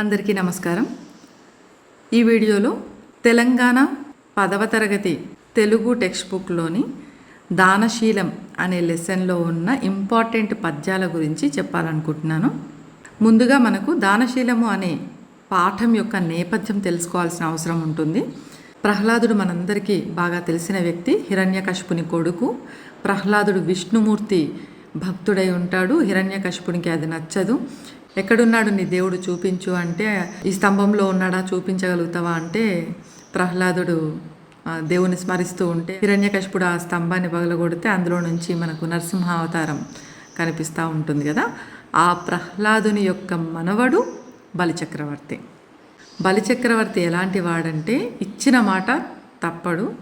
అందరికీ నమస్కారం. ఈ వీడియోలో తెలంగాణ పదవ తరగతి తెలుగు టెక్స్ట్ బుక్లోని దానశీలం అనే లెసన్లో ఉన్న ఇంపార్టెంట్ పద్యాల గురించి చెప్పాలనుకుంటున్నాను. ముందుగా మనకు దానశీలము అనే పాఠం యొక్క నేపథ్యం తెలుసుకోవాల్సిన అవసరం ఉంటుంది. ప్రహ్లాదుడు మనందరికీ బాగా తెలిసిన వ్యక్తి హిరణ్యకశిపుని కొడుకు. ప్రహ్లాదుడు విష్ణుమూర్తి భక్తుడై ఉంటాడు. హిరణ్యకశిపునికి అది నచ్చదు. ఎక్కడున్నాడు నీ దేవుడు చూపించు అంటే ఈ స్తంభంలో ఉన్నాడా చూపించగలుగుతావా అంటే ప్రహ్లాదుడు దేవుని స్మరిస్తూ ఉంటే హిరణ్యకశిపుడు ఆ స్తంభాన్ని పగలగొడితే అందులో నుంచి మనకు నరసింహావతారం కనిపిస్తూ ఉంటుంది కదా. ఆ ప్రహ్లాదుని యొక్క మనవడు బలిచక్రవర్తి. బలిచక్రవర్తి ఎలాంటి వాడంటే ఇచ్చిన మాట తప్పడు.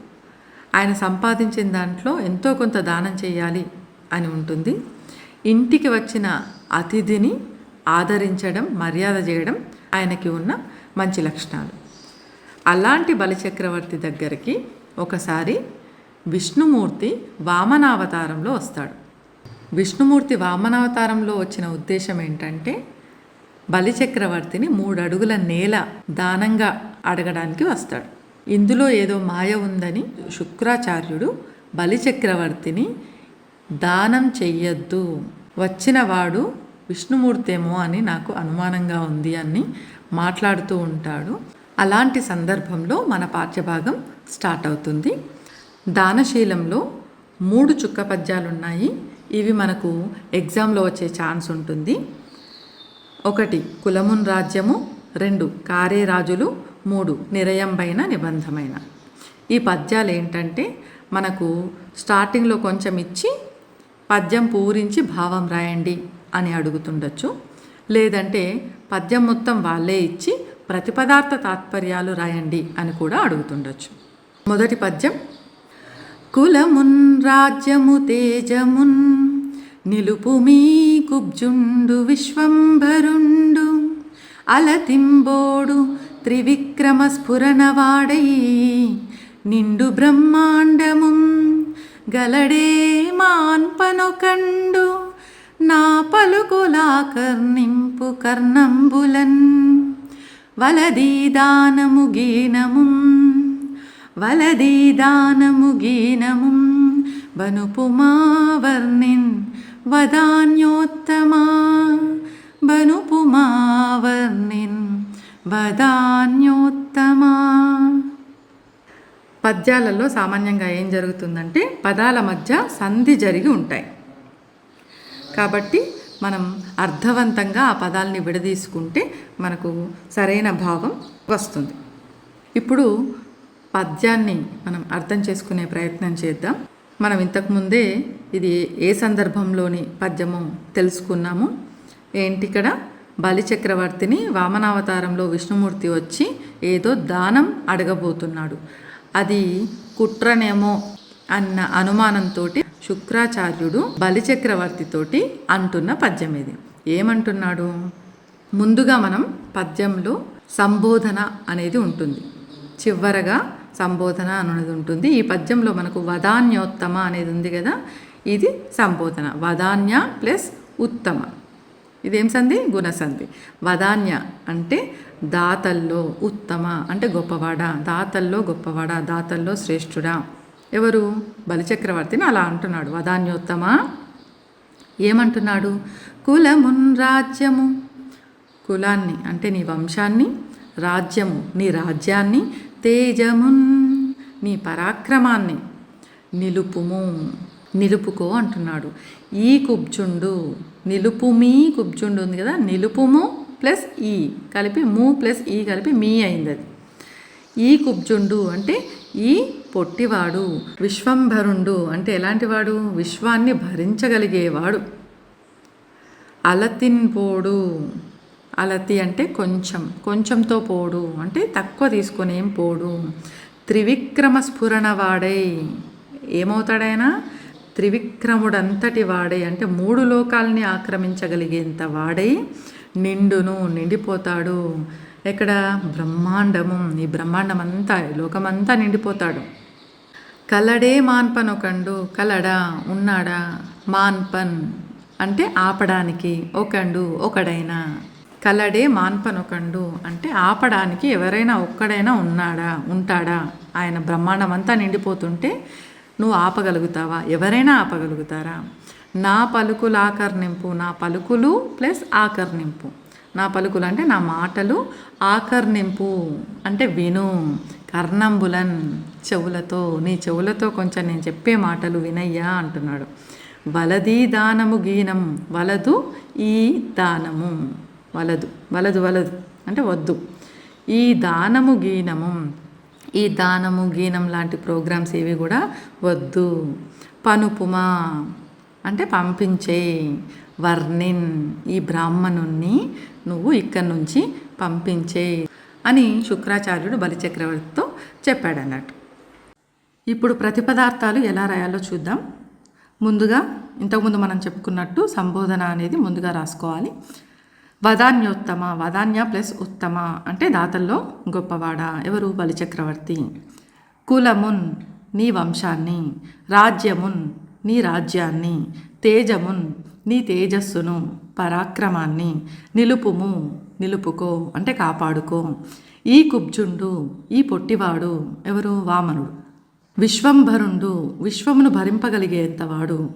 ఆయన సంపాదించిన దాంట్లో ఎంతో కొంత దానం చేయాలి అని ఉంటుంది. ఇంటికి వచ్చిన అతిథిని ఆదరించడం మర్యాద చేయడం ఆయనకి ఉన్న మంచి లక్షణాలు. అలాంటి బలిచక్రవర్తి దగ్గరికి ఒకసారి విష్ణుమూర్తి వామనావతారంలో వస్తాడు. విష్ణుమూర్తి వామనావతారంలో వచ్చిన ఉద్దేశం ఏంటంటే బలిచక్రవర్తిని మూడు అడుగుల నేల దానంగా అడగడానికి వస్తాడు. ఇందులో ఏదో మాయ ఉందని శుక్రాచార్యుడు బలిచక్రవర్తిని దానం చెయ్యొద్దు. వచ్చినవాడు విష్ణుమూర్తేమో అని నాకు అనుమానంగా ఉంది అని మాట్లాడుతూ ఉంటాడు. అలాంటి సందర్భంలో మన పాఠ్యభాగం స్టార్ట్ అవుతుంది. దానశీలంలో మూడు చుక్క పద్యాలు ఉన్నాయి ఇవి మనకు ఎగ్జామ్లో వచ్చే ఛాన్స్ ఉంటుంది. ఒకటి కులమున్ రాజ్యము. రెండు కారే రాజులు. మూడు నిరయంబైన నిబంధమైన. ఈ పద్యాలు ఏంటంటే మనకు స్టార్టింగ్లో కొంచెం ఇచ్చి పద్యం పూరించి భావం రాయండి. అని అడుగుతుండొచ్చు. లేదంటే పద్యం మొత్తం వాళ్ళే ఇచ్చి ప్రతిపదార్థ తాత్పర్యాలు రాయండి అని కూడా అడుగుతుండొచ్చు. మొదటి పద్యం. కులమున్ రాజ్యము తేజమున్ నిలుపు మీ కుబ్జుండు విశ్వంభరుండు అలతింబోడు త్రివిక్రమ స్ఫురణవాడై నిండు బ్రహ్మాండము గలడే మాన్పనొకండు నా పలుకులా కర్ణింపు కర్ణంబులన్. వలదీదానము గీనము వలదీదానము గీనము బనుపుమా వర్ణిన్ వదాన్యోత్తమా. బనుపుమా వర్ణిన్ వదాన్యోత్తమా. పద్యాలలో సామాన్యంగా ఏం జరుగుతుందంటే పదాల మధ్య సంధి జరిగి ఉంటాయి. కాబట్టి మనం అర్థవంతంగా ఆ పదాలని విడదీసుకుంటే మనకు సరైన భావం వస్తుంది. ఇప్పుడు పద్యాన్ని మనం అర్థం చేసుకునే ప్రయత్నం చేద్దాం. మనం ఇంతకుముందే ఇది ఏ సందర్భంలోని పద్యము తెలుసుకున్నాము. ఏంటి ఇక్కడ? బలిచక్రవర్తిని వామనావతారంలో విష్ణుమూర్తి వచ్చి ఏదో దానం అడగబోతున్నాడు. అది కుట్రనేమో అన్న అనుమానంతో శుక్రాచార్యుడు బలిచక్రవర్తితోటి అంటున్న పద్యం ఇది. ఏమంటున్నాడు? ముందుగా మనం పద్యంలో సంబోధన అనేది ఉంటుంది. చివరగా సంబోధన అనేది ఉంటుంది. ఈ పద్యంలో మనకు వదాన్యోత్తమ అనేది ఉంది కదా? ఇది సంబోధన. వదాన్య ప్లస్ ఉత్తమ. ఇదేం సంధి? గుణసంధి వదాన్య అంటే దాతల్లో ఉత్తమ అంటే గొప్పవాడా? దాతల్లో గొప్పవాడా? దాతల్లో శ్రేష్ఠుడా? ఎవరు? బలిచక్రవర్తిని అలా అంటున్నాడు. వదాన్యోత్తమ? ఏమంటున్నాడు? కులమున్ రాజ్యము. కులాన్ని అంటే నీ వంశాన్ని రాజ్యము నీ రాజ్యాన్ని తేజమున్ నీ పరాక్రమాన్ని నిలుపుము నిలుపుకో అంటున్నాడు. ఈ కుబ్జుండు నిలుపు మీ కుబ్జుండు ఉంది కదా నిలుపుము ప్లస్ ఈ కలిపి ము ప్లస్ ఈ కలిపి మీ అయింది అది. ఈ కుబ్జుండు అంటే ఈ పొట్టివాడు విశ్వంభరుండు. అంటే ఎలాంటివాడు? విశ్వాన్ని భరించగలిగేవాడు. అలతిన్పోడు అలతి అంటే కొంచెం కొంచెంతో పోడు. అంటే తక్కువ తీసుకునేం పోడు? త్రివిక్రమ స్ఫురణ వాడై ఏమవుతాడైనా త్రివిక్రముడంతటి వాడై అంటే మూడు లోకాల్ని ఆక్రమించగలిగేంత వాడై నిండును నిండిపోతాడు. ఎక్కడ? బ్రహ్మాండము. ఈ బ్రహ్మాండం అంతా లోకమంతా నిండిపోతాడు. కలడే మాన్పనొకండు కలడా ఉన్నాడా? మాన్పన్ అంటే ఆపడానికి ఒకండు ఒకడైనా. కలడే మాన్పనొకండు అంటే ఆపడానికి ఎవరైనా ఒక్కడైనా ఉన్నాడా ఉంటాడా? ఆయన బ్రహ్మాండం అంతా నిండిపోతుంటే నువ్వు ఆపగలుగుతావా? ఎవరైనా ఆపగలుగుతారా? నా పలుకులు ఆకర్ణింపు నా పలుకులు ప్లస్ ఆకర్ణింపు నా పలుకులు అంటే నా మాటలు ఆకర్ణింపు అంటే విను. కర్ణంబులన్ చెవులతో నీ చెవులతో కొంచెం నేను చెప్పే మాటలు వినయ్యా అంటున్నాడు. వలది దానము గీనం వలదు ఈ దానము. వలదు వలదు వలదు అంటే వద్దు. ఈ దానము గీనము ఈ దానము గీనం లాంటి ప్రోగ్రామ్స్ ఏవి కూడా వద్దు. పనుపుమా అంటే పంపించే వర్ణిన్ ఈ బ్రాహ్మణుణ్ణి నువ్వు ఇక్కడి నుంచి పంపించే అని శుక్రాచార్యుడు బలిచక్రవర్తితో చెప్పాడన్నట్టు. ఇప్పుడు ప్రతి పదార్థాలు ఎలా రాయాలో చూద్దాం. ముందుగా ఇంతకుముందు మనం చెప్పుకున్నట్టు సంబోధన అనేది ముందుగా రాసుకోవాలి. వదాన్యోత్తమ వదాన్య ప్లస్ ఉత్తమ అంటే దాతల్లో గొప్పవాడ? ఎవరు? బలిచక్రవర్తి. కులమున్ నీ వంశాన్ని. రాజ్యమున్ నీ రాజ్యాన్ని. తేజమున్ నీ తేజస్సును. పరాక్రమాన్ని నిలుపుము నిలుపుకో అంటే కాపాడుకో. ఈ కుబ్జుండు ఈ పొట్టివాడు ఎవరు? వామనుడు. విశ్వంభరుండు విశ్వమును భరింపగలిగేంతవాడు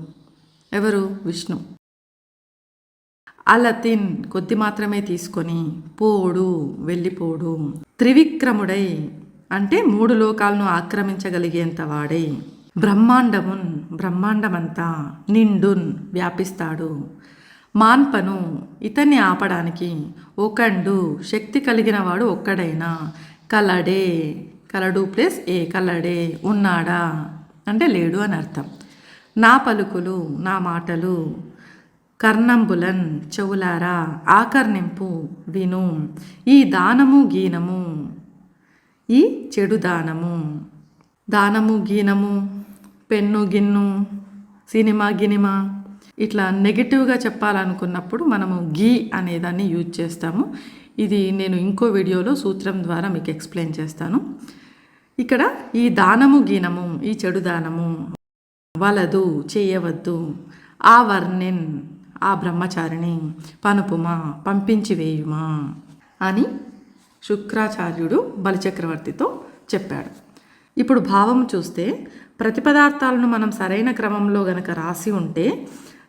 ఎవరు? విష్ణు. అలతిన్ కొద్ది మాత్రమే తీసుకొని పోడు వెళ్ళిపోడు. త్రివిక్రముడై అంటే మూడు లోకాలను ఆక్రమించగలిగేంత వాడై బ్రహ్మాండమున్ బ్రహ్మాండమంతా నిండున్ వ్యాపిస్తాడు. మాన్పను ఇతన్ని ఆపడానికి ఒకండు శక్తి కలిగిన వాడు ఒక్కడైనా. కలడే కలడు ప్లస్ ఏ కలడే ఉన్నాడా? అంటే లేడు అని అర్థం. నా పలుకులు నా మాటలు కర్ణంబులన్ చెవులారా? ఆకర్ణింపు విను. ఈ దానము గీనము ఈ చెడు దానము. దానము గీనము పెన్ను గిన్ను సినిమా గినిమా ఇట్లా నెగిటివ్గా చెప్పాలనుకున్నప్పుడు మనము గీ అనేదాన్ని యూజ్ చేస్తాము. ఇది నేను ఇంకో వీడియోలో సూత్రం ద్వారా మీకు ఎక్స్ప్లెయిన్ చేస్తాను. ఇక్కడ ఈ దానము గీనము ఈ చెడు దానము వలదు చేయవద్దు ఆ వర్ణిన్ ఆ బ్రహ్మచారిని పనుపుమా పంపించి వేయుమా అని శుక్రాచార్యుడు బలిచక్రవర్తితో చెప్పాడు. ఇప్పుడు భావం చూస్తే ప్రతిపదార్థాలను మనం సరైన క్రమంలో గనక రాసి ఉంటే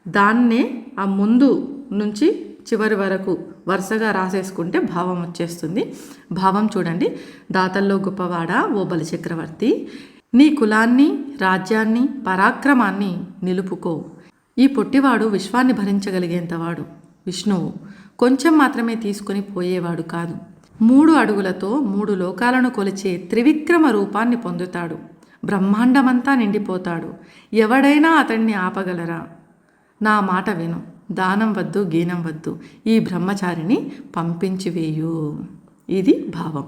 దాన్నే ఆ ముందు నుంచి చివరి వరకు వరుసగా రాసేసుకుంటే భావం వచ్చేస్తుంది. భావం చూడండి. దాతల్లో గొప్పవాడ ఓ బలిచక్రవర్తి? నీ కులాన్ని రాజ్యాన్ని పరాక్రమాన్ని నిలుపుకో. ఈ పొట్టివాడు విశ్వాన్ని భరించగలిగేంతవాడు విష్ణువు కొంచెం మాత్రమే తీసుకొని పోయేవాడు కాదు. మూడు అడుగులతో మూడు లోకాలను కొలిచే త్రివిక్రమ రూపాన్ని పొందుతాడు. బ్రహ్మాండమంతా నిండిపోతాడు. ఎవడైనా అతన్ని ఆపగలరా? నా మాట విను. దానం వద్దు గీనం వద్దు. ఈ బ్రహ్మచారిని పంపించి వేయు ఇది భావం.